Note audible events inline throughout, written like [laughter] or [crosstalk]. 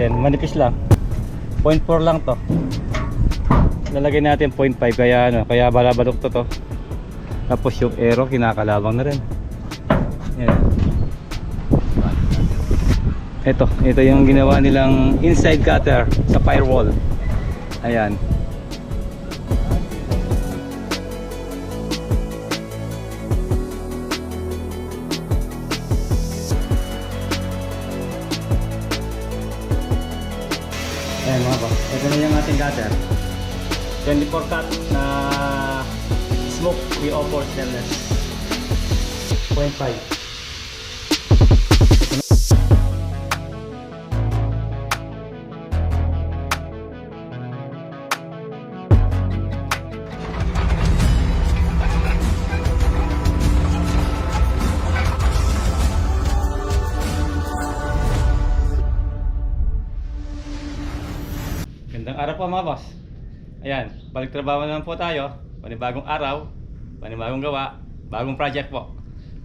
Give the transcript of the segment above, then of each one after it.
natin. Manipis lang. 0.4 lang to. Lalagay natin 0.5 kaya ano, kaya balabalok to to. Tapos yung aero kinakalabang na rin. Yan. Ito, ito yung ginawa nilang inside cutter sa firewall. Ayan. Cutter. 24 cut na smoke V04 stainless. 0.5. po mga boss. Ayan, balik trabaho na naman po tayo. Panibagong araw, panibagong gawa, bagong project po.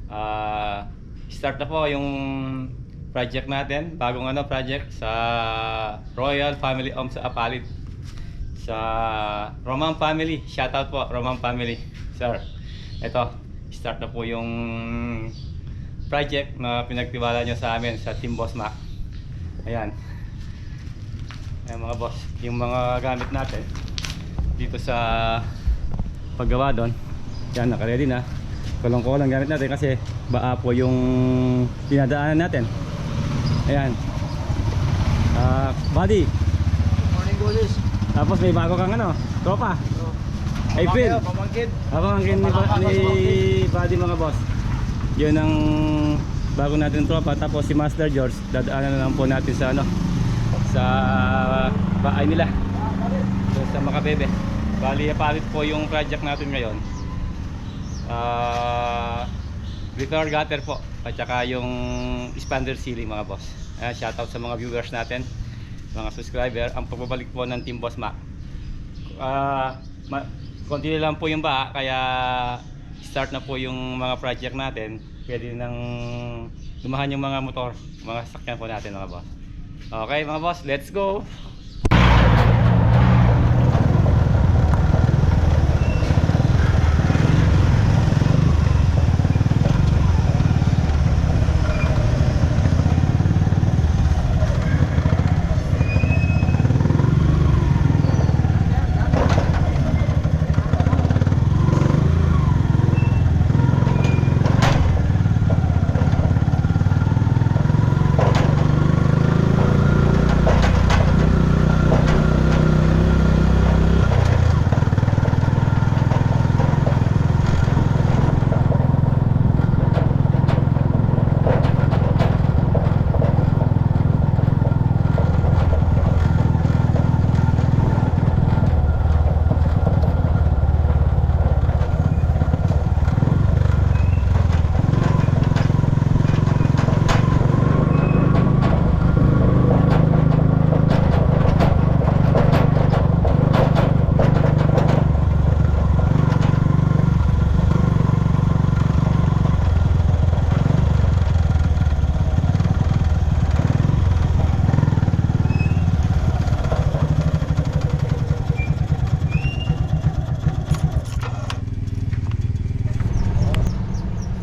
Ah, start na po yung project natin, bagong ano project sa Royal Family Home sa Apalit. Sa Roman Family, shoutout po Roman Family, sir. Ito, start na po yung project na pinagtiwala nyo sa amin sa Team Boss Mac. Ayan. Ayan mga boss, yung mga gamit natin dito sa paggawa doon. Yan, naka-ready na. Kolong-kolong gamit natin kasi baa po yung dinadaanan natin. Ayan. Ah, buddy. Morning, boses. Tapos may bago kang ano, tropa. April. Pamangkin. Ang ni, ni buddy mga boss. Yun ang bago natin tropa. Tapos si Master George, dadaanan na lang po natin sa ano, sa bahay nila. So, sa Makabebe. Bali, palit po yung project natin ngayon. Ah, repair gutter po. At saka yung expander ceiling mga boss. Ayan, shoutout sa mga viewers natin, mga subscriber. Ang pagbabalik po ng Team Boss Mac. Ah, ma- konti lang po yung ba kaya start na po yung mga project natin. Pwede nang lumahan yung mga motor, mga sakyan po natin mga boss. Okay mga boss, let's go!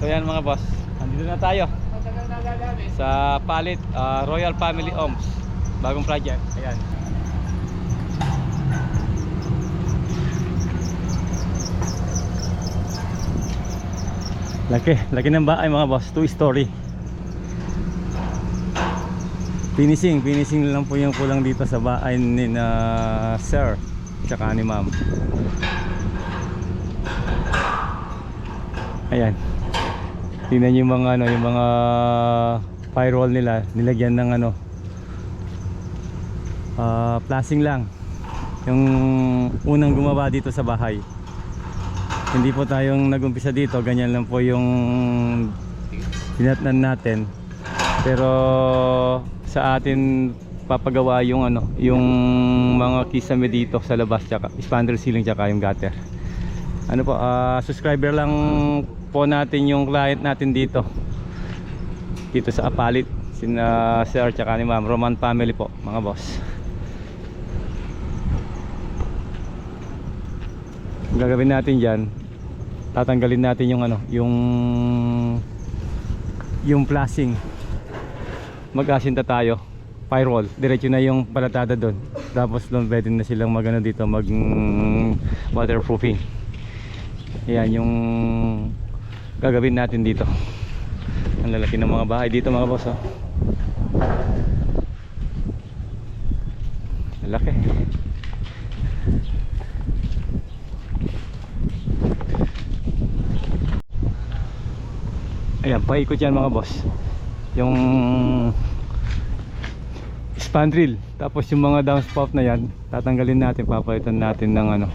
So yan mga boss, andito na tayo Matagal na gagamit. Sa Palit ah, Royal Family Homes. Bagong project. Ayan. Laki, laki ng bahay mga boss, two story. Finishing, finishing lang po yung kulang dito sa bahay ni na sir, tsaka ni ma'am. Ayan. Tingnan yung mga ano, yung mga firewall nila, nilagyan ng ano ah plasing lang. Yung unang gumawa dito sa bahay. Hindi po tayong nagumpisa dito, ganyan lang po yung tinatnan natin. Pero sa atin papagawa yung ano, yung mga kisame dito sa labas tsaka expander ceiling tsaka yung gutter. Ano po, ah, subscriber lang po natin yung client natin dito. Dito sa Apalit, Sina Sir tsaka ni Ma'am. Roman family po, mga boss. Gagawin natin dyan, tatanggalin natin yung ano, yung yung flashing. Mag-asinta tayo. Firewall. Diretso na yung palatada doon. Tapos doon pwede na silang magano dito, mag mm, waterproofing. Yan yung gagawin natin dito. Ang lalaki ng mga bahay dito mga boss. Oh. Lalaki. Ayan, paikot yan mga boss. Yung spandrel. Tapos yung mga downspout na yan, tatanggalin natin, papalitan natin ng ano,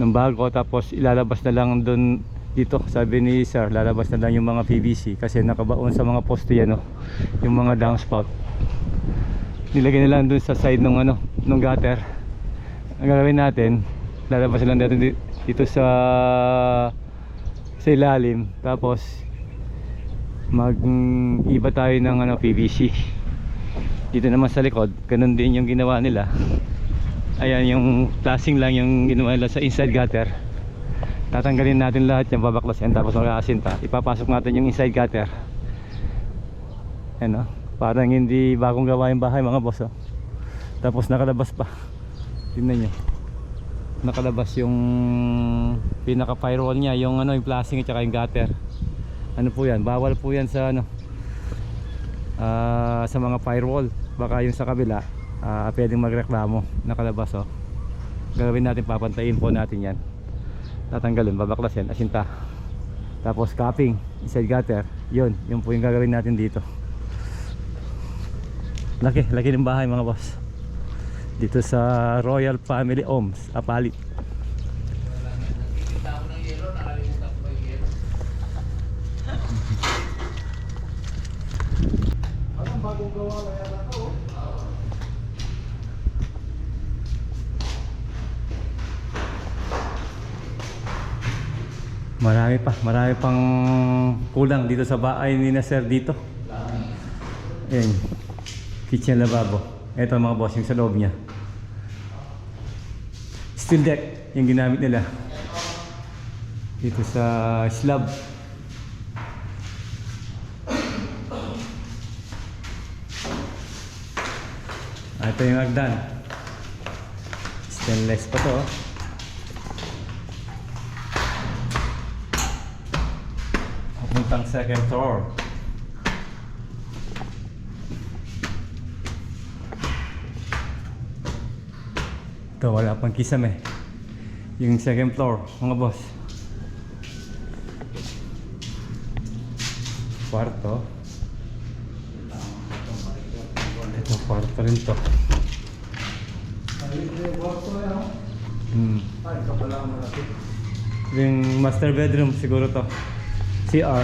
ng bago. Tapos ilalabas na lang doon dito, sabi ni sir, lalabas na lang yung mga PVC kasi nakabaon sa mga poste yan, oh, yung mga downspout. Nilagay na lang doon sa side ng ano, ng gutter. Ang gagawin natin, lalabas na lang natin di- dito sa sa ilalim. Tapos mag iba tayo ng ano PVC dito naman sa likod ganun din yung ginawa nila ayan yung flashing lang yung ginawa nila sa inside gutter tatanggalin natin lahat yung babaklasin tapos magkakasinta ipapasok natin yung inside gutter ano parang hindi bagong gawa yung bahay mga boss oh. tapos nakalabas pa. Tingnan nyo. Nakalabas yung pinaka firewall niya yung ano yung flashing at saka yung gutter. Ano po yan? Bawal po yan sa ano ah, sa mga firewall. Baka yung sa kabila ah, pwedeng magreklamo. Nakalabas oh. Gagawin natin papantayin po natin yan tatanggalin babaklasin asinta. Tapos capping inside gutter. Yun yun po yung gagawin natin dito. Laki laki ng bahay mga boss. Dito sa Royal Family Homes Apalit Kita ko ng yelo, nakalimutan ko yung yelo. Anong bagong gawa kaya na to? Marami pa, marami pang kulang dito sa bahay ni na sir dito. Ayan, kitchen lababo. Ito mga boss, yung sa loob niya. Steel deck, yung ginamit nila. Dito sa slab. Ah, ito yung agdan. Stainless pa to. oh. Papuntang second floor. Ito, wala pang kisame. Yung second floor, mga boss. Kwarto. Ito, kwarto rin to. Hmm. Malaki. Yung master bedroom siguro to. CR.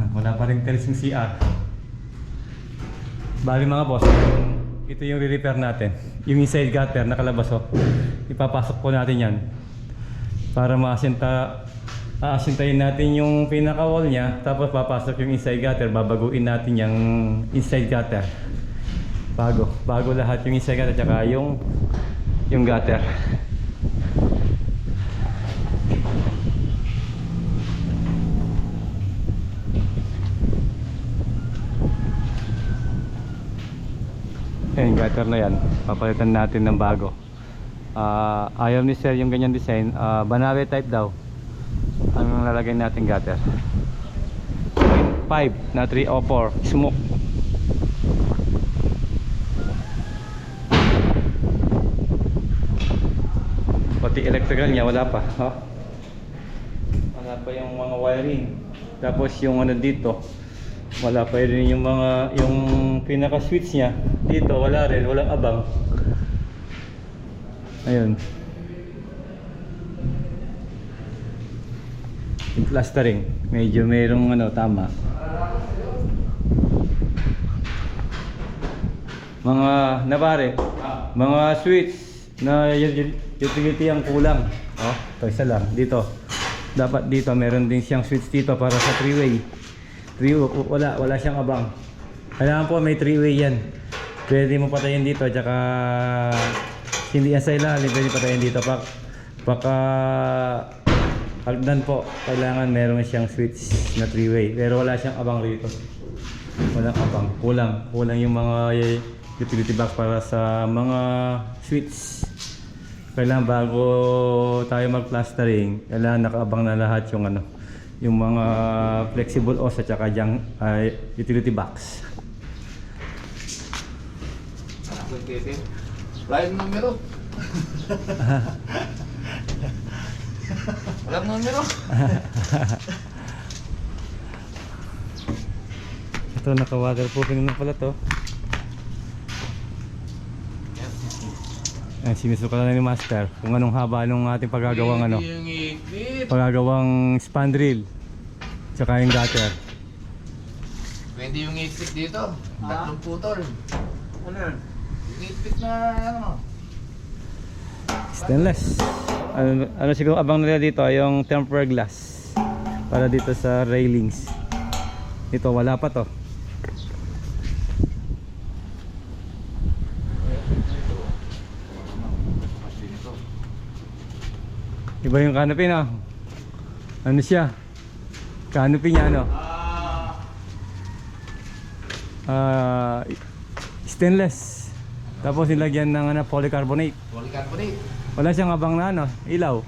Ah, wala pa rin tiles yung CR. Bali mga boss, ito yung re-repair natin. Yung inside gutter nakalabas oh. Ipapasok po natin yan. Para maasinta aasintayin natin yung pinaka wall niya tapos papasok yung inside gutter babaguin natin yung inside gutter bago bago lahat yung inside gutter tsaka yung yung gutter Ayan, gutter na yan. Papalitan natin ng bago. Ah, ayaw ni sir yung ganyan design. Ah, Banawe type daw. Ang lalagay natin gutter. 5 na 3 o 4. Smoke. Pati electrical niya wala pa. Oh. Wala pa yung mga wiring. Tapos yung ano dito, wala pa rin yung mga yung pinaka switch niya dito wala rin. Walang abang. Ayun. Yung plastering. Medyo mayroong ano tama. Mga nabare mga switch na utility ang kulang. Oh ito isa lang. Dito. Dapat dito meron din siyang switch dito para sa three-way. Three, wala, wala siyang abang. Kailangan po may three-way yan. Pwede mo patayin dito, tsaka hindi yan sa ilalim, pwede patayin dito. Pak, paka hagdan po, kailangan meron siyang switch na three-way. Pero wala siyang abang rito. Walang abang. Kulang. Kulang yung mga utility box para sa mga switch. Kailangan bago tayo mag-plastering, kailangan nakaabang na lahat yung ano, yung mga flexible os at saka yung ay, utility box. Walang numero. [laughs] Walang numero. Ito naka-waterproofing na pala to. Ay, sinusuka na ni Master kung anong haba nung ating pagagawang ano, pagagawang spandrel tsaka yung gutter. Pwede yung igpit dito. Tatlong putol. Ano yun? Yung igpit na ano. Stainless. Ano, ano siguro abang nila dito yung tempered glass para dito sa railings. Ito wala pa to. Iba yung canopy na. Ano siya? Canopy niya ano? Ah, stainless. Tapos nilagyan ng ano, polycarbonate. Polycarbonate. Wala siyang abang na ano, ilaw.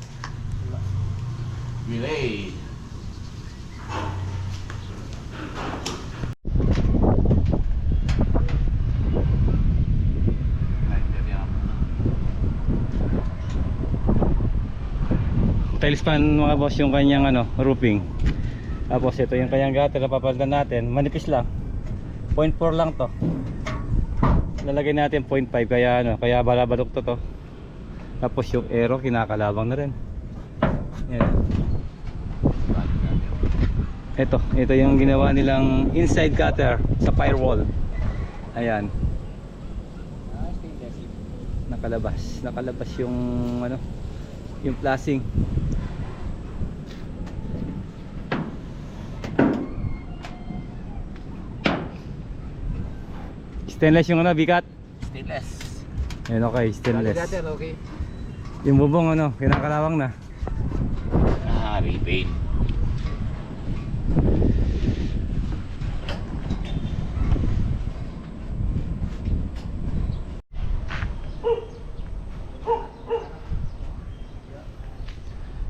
Relay. Tiles pan mga boss yung kanyang ano, roofing. Tapos ito yung kanyang gutter na papalitan natin. Manipis lang. 0.4 lang to. Lalagay natin 0.5 kaya ano, kaya balabalok to to. Tapos yung aero kinakalabang na rin. Yan. Ito, ito yung ginawa nilang inside gutter sa firewall. Ayan. Nakalabas, nakalabas yung ano, yung flashing. Stainless yung ano, bigat. Stainless. Yan okay, stainless. Alligator, okay. Yung bubong ano, kinakalawang na. Ah, repaint.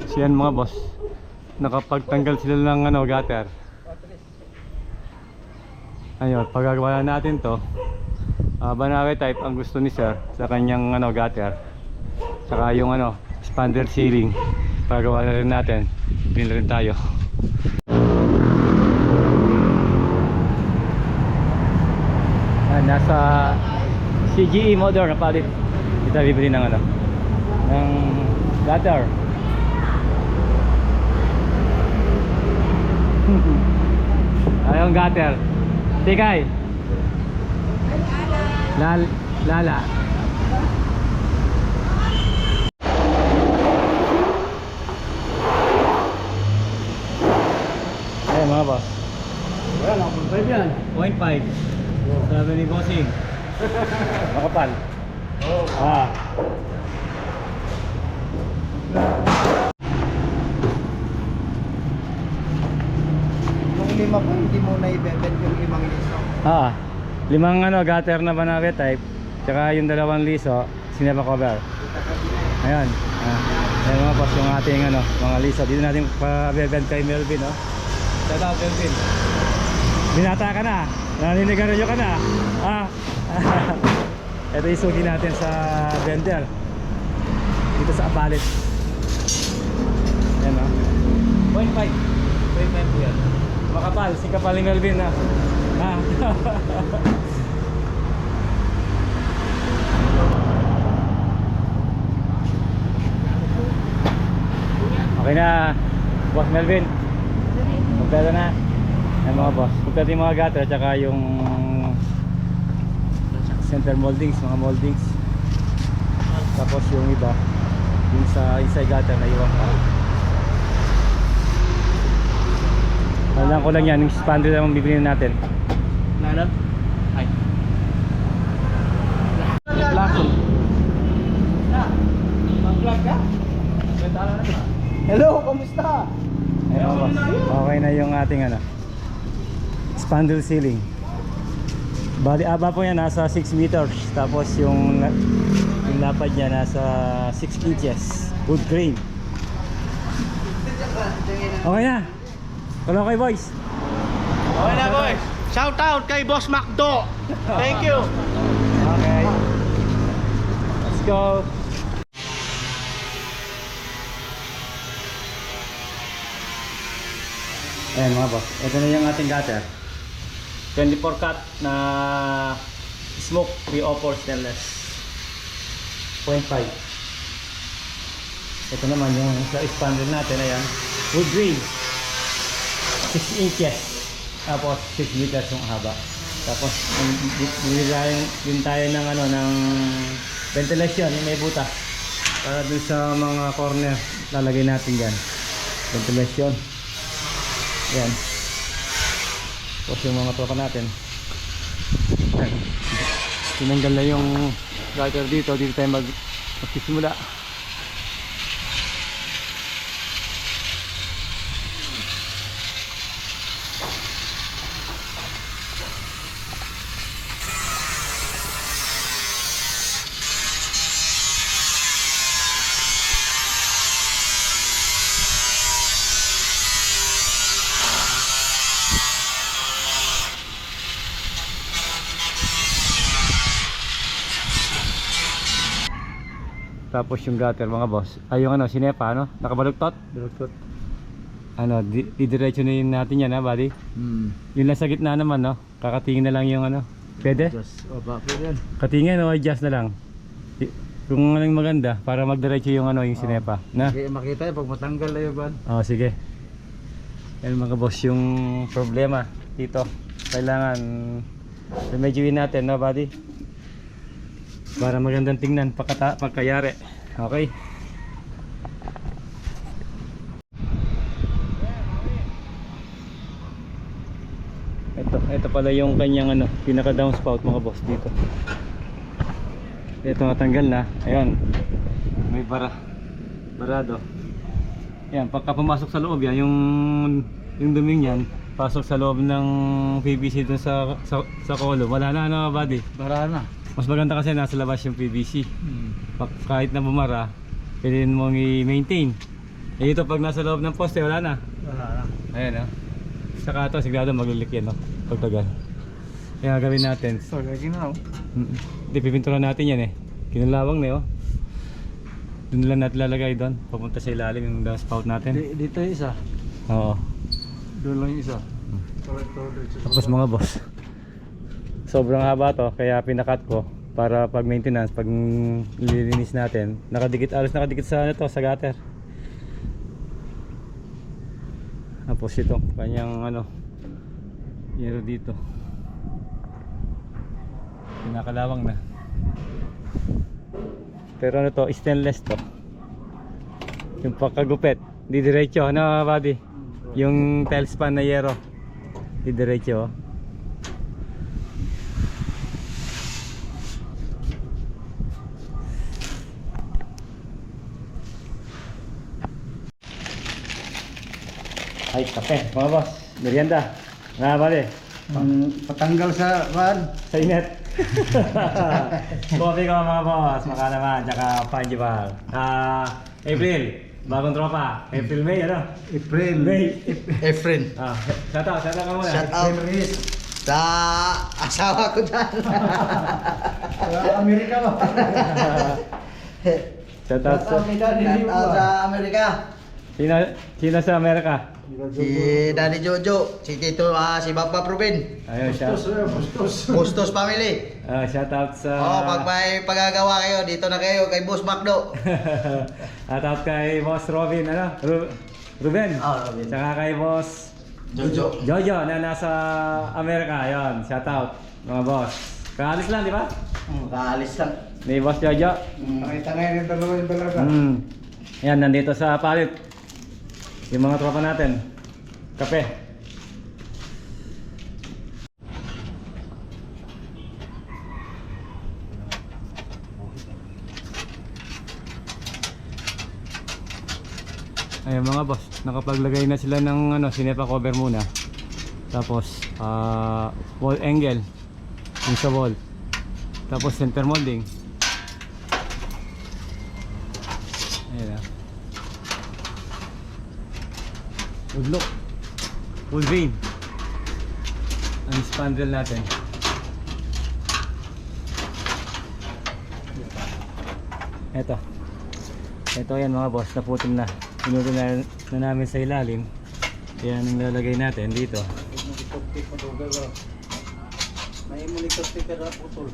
So yan mga boss, nakapagtanggal sila ng ano, gutter. Ayun, pagagawa natin to, uh, Banawe type ang gusto ni sir sa kanyang ano, gutter. Saka yung ano, expander ceiling. Pagagawa na rin natin, bin rin tayo. Ah, nasa CGE modern na palit. Kita bibili ng ano, ng gutter. [laughs] Ayong gutter. Tikay. Lal lala. Ay mga boss. Wala na, kung pwede yan. 0.5. Sabi ni Bossing. [laughs] Makapal. Oo. Ah. Yung lima po, hindi mo na liso. Ah. Limang ano, gutter na Banawe type. Tsaka yung dalawang liso, sinema cover. Ayan. Ah. Ayan mga boss, yung ating ano, mga liso. Dito natin pa-bebend kay Melvin, no? Shout out, Melvin. Binata ka na. Naninigarilyo ka na. Ah. [laughs] Ito yung sugi natin sa vendor. Dito sa Apalit. Ayan, no? 0.5. 0.5 po yan. Makapal, si kapal ni Melvin, na. [laughs] Okay na, Boss Melvin. Kompleto na. Ayan mga boss. Kompleto yung mga gutter at saka yung center moldings, mga moldings. Tapos yung iba, yung sa inside gutter na iwan pa. Walang ko lang yan, yung expander naman bibili natin. Nanan? Ay. Lason. Mag-vlog ka? Hello, kamusta? Ayun, boss. Okay na yung ating ano. Spandrel ceiling. Bali aba po yan nasa 6 meters. Tapos yung yung lapad niya nasa 6 inches. Wood grain. Okay na. Tuloy kayo boys. Okay na, boys. Shout out kay Boss Macdo. Thank you. Okay. Let's go. Ayan mga boss. Ito na yung ating gutter. 24 cut na smoke 304 stainless. 0.5. Ito naman yung sa expander natin. Ayan. Wood grain. 6 inches. Tapos 6 meters yung haba. Tapos tayo din tayo ng ano ng ventilation may butas para dun sa mga corner lalagay natin diyan. Ventilation. Yan. Tapos yung mga tropa natin. Tinanggal na yung gutter dito. Dito tayo mag magsisimula. Tapos yung gutter mga boss. Ay yung ano, sinepa ano? Nakabaluktot? Baluktot. Ano, di, didiretso na yun natin yan ha, buddy? Hmm. Yun lang sa gitna naman, no? Kakatingin na lang yung ano. Pwede? Just, o ba, pwede yan. Katingin o adjust na lang. Kung anong maganda para magdiretso yung ano yung sinepa. Na? Kaya makita yun pag matanggal na ban. Oh, sige. Yan mga boss yung problema dito. Kailangan remedyoin natin, no, buddy? Para magandang tingnan pagkata pagkayari. Okay? Ito, ito pala yung kanyang ano, pinaka downspout mga boss dito. Ito natanggal na. Ayun. May bara. Barado. Yan, pagka pumasok sa loob yan, yung yung duming yan, pasok sa loob ng PVC dun sa sa, sa kolo. Wala na ano, buddy. Para na. Mas maganda kasi nasa labas yung PVC. Hmm. Pa- kahit na bumara, pwede mong i-maintain. Eh ito pag nasa loob ng poste, wala na. Wala na. Ayan ah. Saka ito, sigurado maglulik yan, no? Pagtagal. Kaya gawin natin. So, lagi na. oh. Mm. Hindi, pipinturan natin yan eh. Kinalawang na eh, oh. Doon lang natin lalagay doon. Papunta sa ilalim yung downspout natin. Di- Dito yung isa. Oo. Doon lang yung isa. Correct. Tapos mga boss. Sobrang haba to, kaya pinakat ko para pag maintenance, pag nililinis natin, nakadikit, alos nakadikit sa ano to, sa gutter. Tapos ito, kanyang ano, yero dito. Pinakalawang na. Pero ano to, stainless to. Yung pagkagupit, di diretso, ano buddy? Yung tailspan na yero. Di diretso. oh. Ay, kape, mga boss. Merienda. Nga bali, Ang patanggal sa ban. sa init. Coffee [laughs] ko mga boss, maka naman, tsaka Panjibal. Ah, April, bagong tropa. April, May, ano? April. May. Efren. Ah, shout out, shout out ka muna. Shout out sa asawa ko dyan. Amerika ba? shout out sa, Shout out sa Amerika. Sino, sino sa Amerika? Si Daddy Jojo, si Tito, ah, si Papa Proben. Ayun, shout, Bustos. Bustos family. ah, shout out sa... Oh, pag may pagagawa kayo, dito na kayo kay Boss Macdo. [laughs] shout out kay Boss Robin, ano? Ru- Ruben. Ah, Robin. Tsaka kay Boss Jojo. Jojo na nasa Amerika, yon. Shout out mga boss. Kaalis lang, di ba? Hmm, kaalis lang. Ni Boss Jojo. Tangay-tangay ng dalawa yung talaga. Hmm. Yan, nandito sa palit yung mga tropa natin. Kape. Ayan mga boss, nakapaglagay na sila ng ano, sinepa cover muna. Tapos uh, wall angle yung sa wall. Tapos center molding. Ayan. Ah. Wood look. Full vein. Ang spandrel natin. Eto. Ito yan mga boss, naputol na. Pinutol na, na namin sa ilalim. Yan ang lalagay natin dito. May monitor sticker na putol.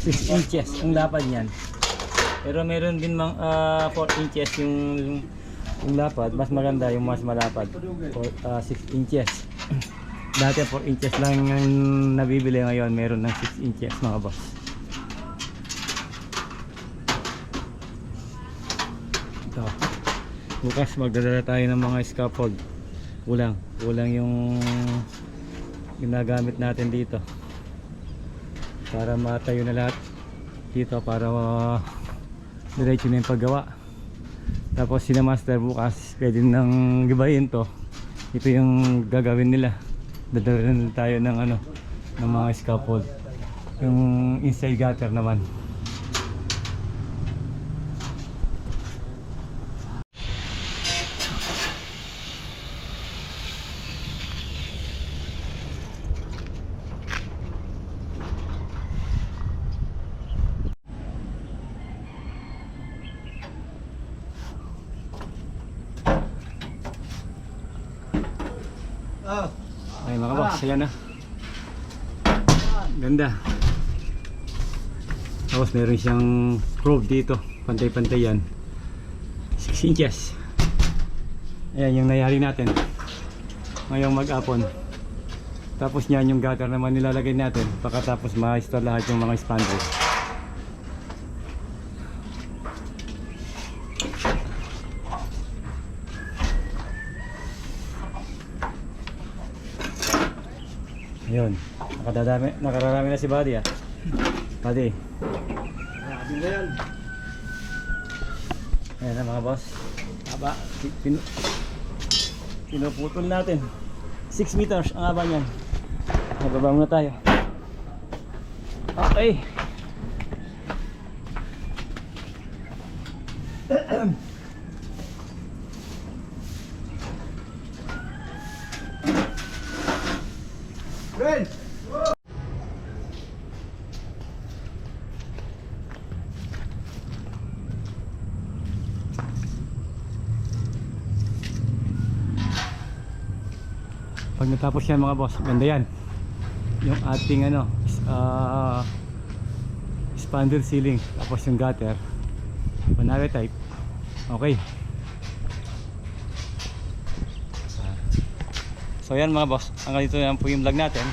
6 inches ang lapad niyan. Pero meron din mang ah, 4 inches yung, yung lapad. Mas maganda yung mas malapad. 6 inches. [clears throat] Dati 4 inches lang yung nabibili ngayon. Meron ng 6 inches mga boss. Ito. Bukas magdadala tayo ng mga scaffold. Kulang. Kulang yung ginagamit natin dito para matayo na lahat dito para uh, diretso na yung paggawa tapos sina master bukas pwede nang gibayin to. Ito yung gagawin nila. Dadala na tayo ng ano ng mga scaffold. Yung inside gutter naman Ah, ay mga boss ayan na. Ganda. Tapos meron siyang probe dito. Pantay-pantay yan. 6 inches. Ayan yung nayari natin. Ngayong mag-apon. Tapos niyan yung gutter naman nilalagay natin. Pagkatapos ma-install lahat yung mga spandrels Ayun. Nakadadami, nakararami na si Buddy ah. Buddy. grabe na yan. Ayan na mga boss. Haba. Pi- Pin pinuputol natin. 6 meters ang haba niyan. Nababa muna tayo. Okay. Pag natapos yan mga boss, ganda yan. Yung ating ano, is- ah expander ceiling, tapos yung gutter. Panare type. Okay. So yan mga boss, hanggang dito na po yung vlog natin.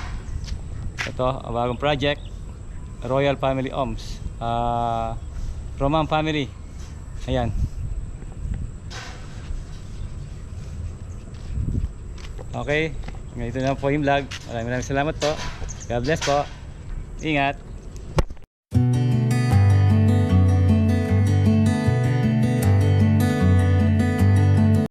Ito, bagong project. Royal Family Homes. Ah Roman Family. Ayan. Okay, ganito na po yung vlog. Maraming maraming salamat po. God bless po. Ingat.